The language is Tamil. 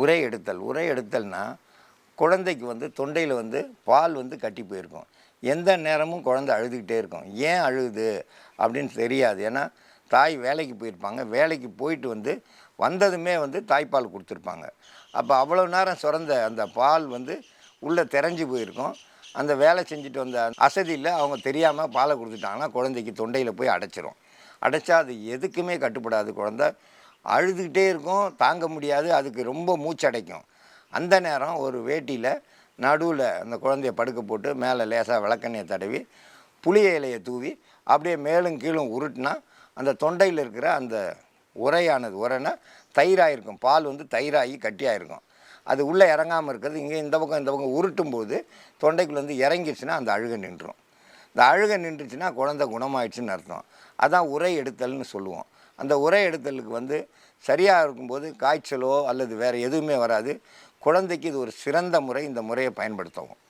உரை எடுத்தல் உரை எடுத்தல்னா குழந்தைக்கு வந்து தொண்டையில் வந்து பால் வந்து கட்டி போயிருக்கும். எந்த நேரமும் குழந்தை அழுதுகிட்டே இருக்கும். ஏன் அழுகுது அப்படின்னு தெரியாது. ஏன்னா தாய் வேலைக்கு போயிருப்பாங்க. வேலைக்கு போயிட்டு வந்து வந்ததுமே வந்து தாய்ப்பால் கொடுத்துருப்பாங்க. அப்போ அவ்வளோ நேரம் சுரந்த அந்த பால் வந்து உள்ளே தெரிஞ்சு போயிருக்கும். அந்த வேலை செஞ்சுட்டு வந்த அசதியில் அவங்க தெரியாமல் பாலை கொடுத்துட்டாங்கன்னா குழந்தைக்கு தொண்டையில் போய் அடைச்சிரும். அடைச்சா அது எதுக்குமே கட்டுப்படாது குழந்தை. அழுதுகிட்டே இருக்கும் தாங்க முடியாது அதுக்கு ரொம்ப மூச்சடைக்கும். அந்த நேரம் ஒரு வேட்டியில் நடுவில் அந்த குழந்தைய படுக்க போட்டு மேலே லேசாக விளக்கெண்ணெயை தடவி புளிய இலையை தூவி அப்படியே மேலும் கீழும் உருட்டினா அந்த தொண்டையில் இருக்கிற அந்த உரையானது உரைனா தயிராக இருக்கும் பால் வந்து தயிராகி கட்டியாயிருக்கும். அது உள்ளே இறங்காமல் இருக்கிறது இங்கே இந்த பக்கம் இந்த பக்கம் உருட்டும் போது தொண்டைக்குள்ளேருந்து இறங்கிடுச்சுன்னா அந்த அழுகை நின்றும். இந்த அழுகை நின்றுச்சுன்னா குழந்தை குணமாயிடுச்சுன்னு அர்த்தம். அதான் உரை எடுத்தல்னு சொல்லுவோம். அந்த உரை எடுத்தலுக்கு வந்து சரியாக இருக்கும்போது காய்ச்சலோ அல்லது வேறு எதுவுமே வராது. குழந்தைக்கு இது ஒரு சிறந்த முறை இந்த முறையை பயன்படுத்தவும்.